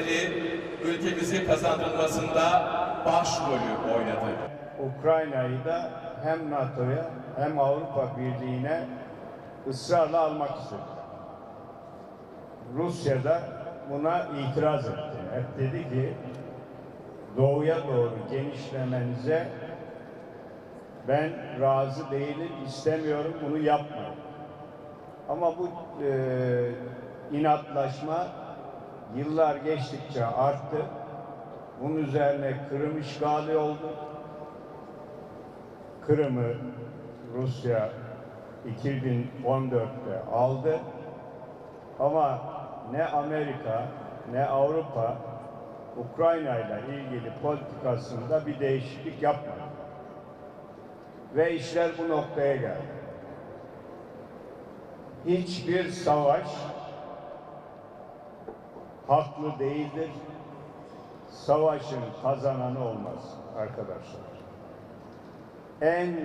ülkeleri ülkemizi kazandırmasında başrolü oynadı. Ukrayna'yı da hem NATO'ya hem Avrupa Birliği'ne ısrarla almak istedi. Rusya da buna itiraz etti. Hep dedi ki doğuya doğru genişlemenize ben razı değilim, istemiyorum, bunu yapmayın. Ama bu e, inatlaşma yıllar geçtikçe arttı. Bunun üzerine Kırım işgali oldu. Kırım'ı Rusya 2014'te aldı. Ama ne Amerika ne Avrupa Ukrayna ile ilgili politikasında bir değişiklik yapmadı. Ve işler bu noktaya geldi. Hiçbir savaş haklı değildir. Savaşın kazananı olmaz arkadaşlar. En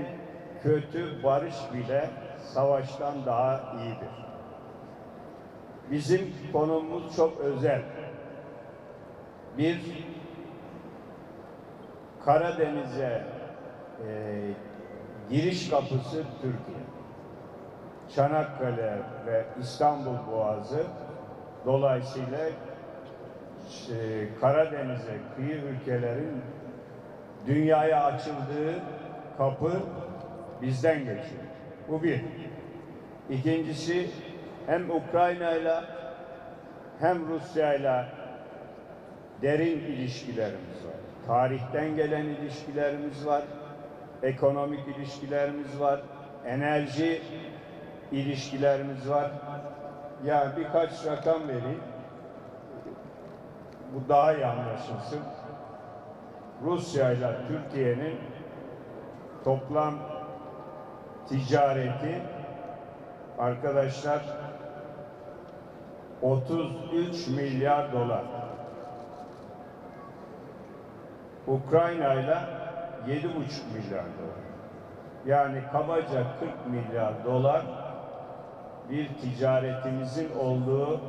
kötü barış bile savaştan daha iyidir. Bizim konumumuz çok özel. Bir Karadeniz'e e, giriş kapısı Türkiye. Çanakkale ve İstanbul Boğazı dolayısıyla e, Karadeniz'e kıyı ülkelerin dünyaya açıldığı kapı bizden geçiyor. Bu bir. İkincisi hem Ukrayna ile hem Rusya ile derin ilişkilerimiz var. Tarihten gelen ilişkilerimiz var. Ekonomik ilişkilerimiz var. Enerji ilişkilerimiz var. Ya birkaç rakam vereyim. Bu daha iyi anlaşılsın. Rusya ile Türkiye'nin toplam ticareti arkadaşlar 33 milyar dolar. Ukrayna ile 7,5 milyar dolar. Yani kabaca 40 milyar dolar bir ticaretimizin olduğu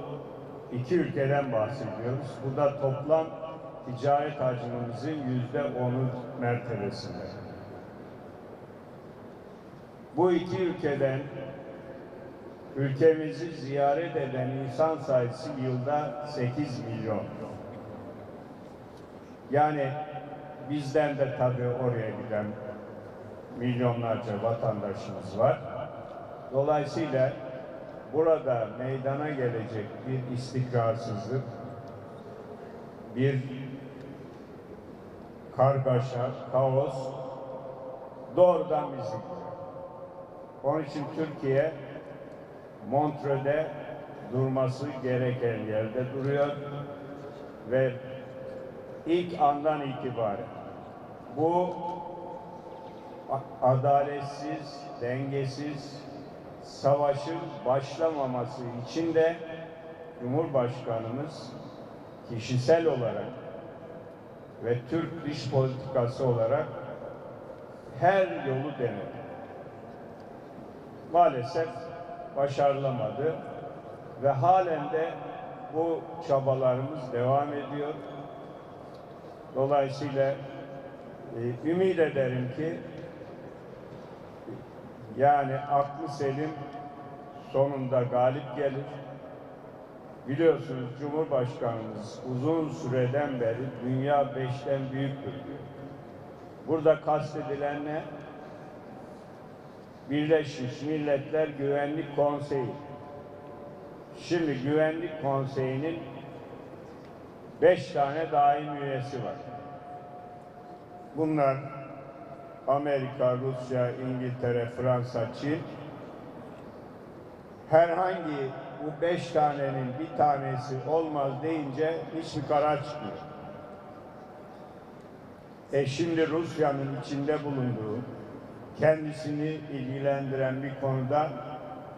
iki ülkeden bahsediyoruz. Bu da toplam ticaret hacmimizin yüzde onu mertebesinde. Bu iki ülkeden ülkemizi ziyaret eden insan sayısı yılda 8 milyon. Yani bizden de tabii oraya giden milyonlarca vatandaşımız var. Dolayısıyla burada meydana gelecek bir istikrarsızlık, bir kargaşa, kaos doğrudan bizi. Onun için Türkiye Montreux'de durması gereken yerde duruyor ve ilk andan itibaren bu adaletsiz, dengesiz savaşın başlamaması için de Cumhurbaşkanımız kişisel olarak ve Türk dış politikası olarak her yolu denedi. Maalesef başarılamadı ve halen de bu çabalarımız devam ediyor. Dolayısıyla e, ümit ederim ki yani aklı selim sonunda galip gelir. Biliyorsunuz Cumhurbaşkanımız uzun süreden beri dünya beşten büyüktür diyor. Burada kastedilen ne? Birleşmiş Milletler Güvenlik Konseyi. Şimdi Güvenlik Konseyi'nin beş tane daim üyesi var. Bunlar Amerika, Rusya, İngiltere, Fransa, Çin. Herhangi bu beş tanenin bir tanesi olmaz deyince hiçbir karar çıkmıyor. E şimdi Rusya'nın içinde bulunduğu, kendisini ilgilendiren bir konuda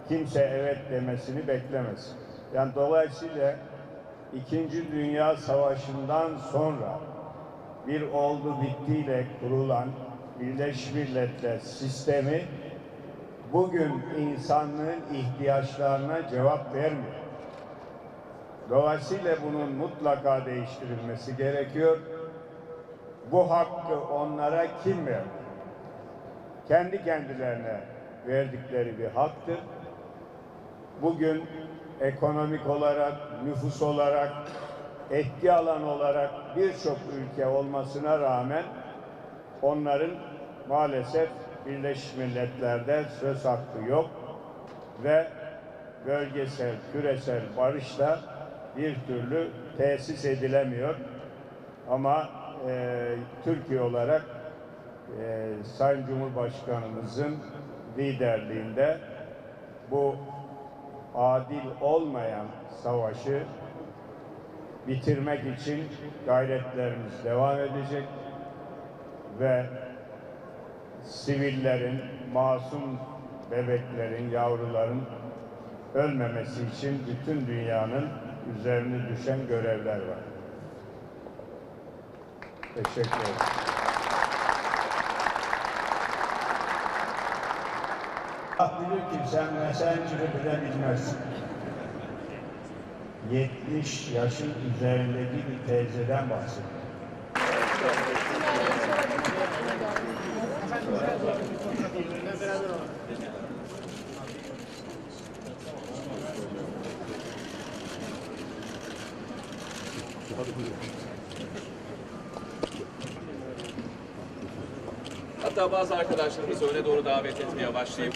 kimse evet demesini beklemez. Yani dolayısıyla İkinci Dünya Savaşı'ndan sonra bir oldu bittiyle kurulan Birleşmiş Milletler sistemi bugün insanlığın ihtiyaçlarına cevap vermiyor. Dolayısıyla bunun mutlaka değiştirilmesi gerekiyor. Bu hakkı onlara kim verdi? Kendi kendilerine verdikleri bir haktır. Bugün ekonomik olarak, nüfus olarak, etki alan olarak birçok ülke olmasına rağmen onların maalesef Birleşmiş Milletler'de söz hakkı yok ve bölgesel, küresel barış da bir türlü tesis edilemiyor. Ama e, Türkiye olarak e, Sayın Cumhurbaşkanımızın liderliğinde bu adil olmayan savaşı bitirmek için gayretlerimiz devam edecek ve sivillerin, masum bebeklerin, yavruların ölmemesi için bütün dünyanın üzerine düşen görevler var. Teşekkür ederim. Allah bilir ki sen Messenger'ı bile bilmezsin. 70 yaşın üzerindeki bir teyzeden bahsediyor. Hatta bazı arkadaşlarımızı öne doğru davet etmeye başlayayım.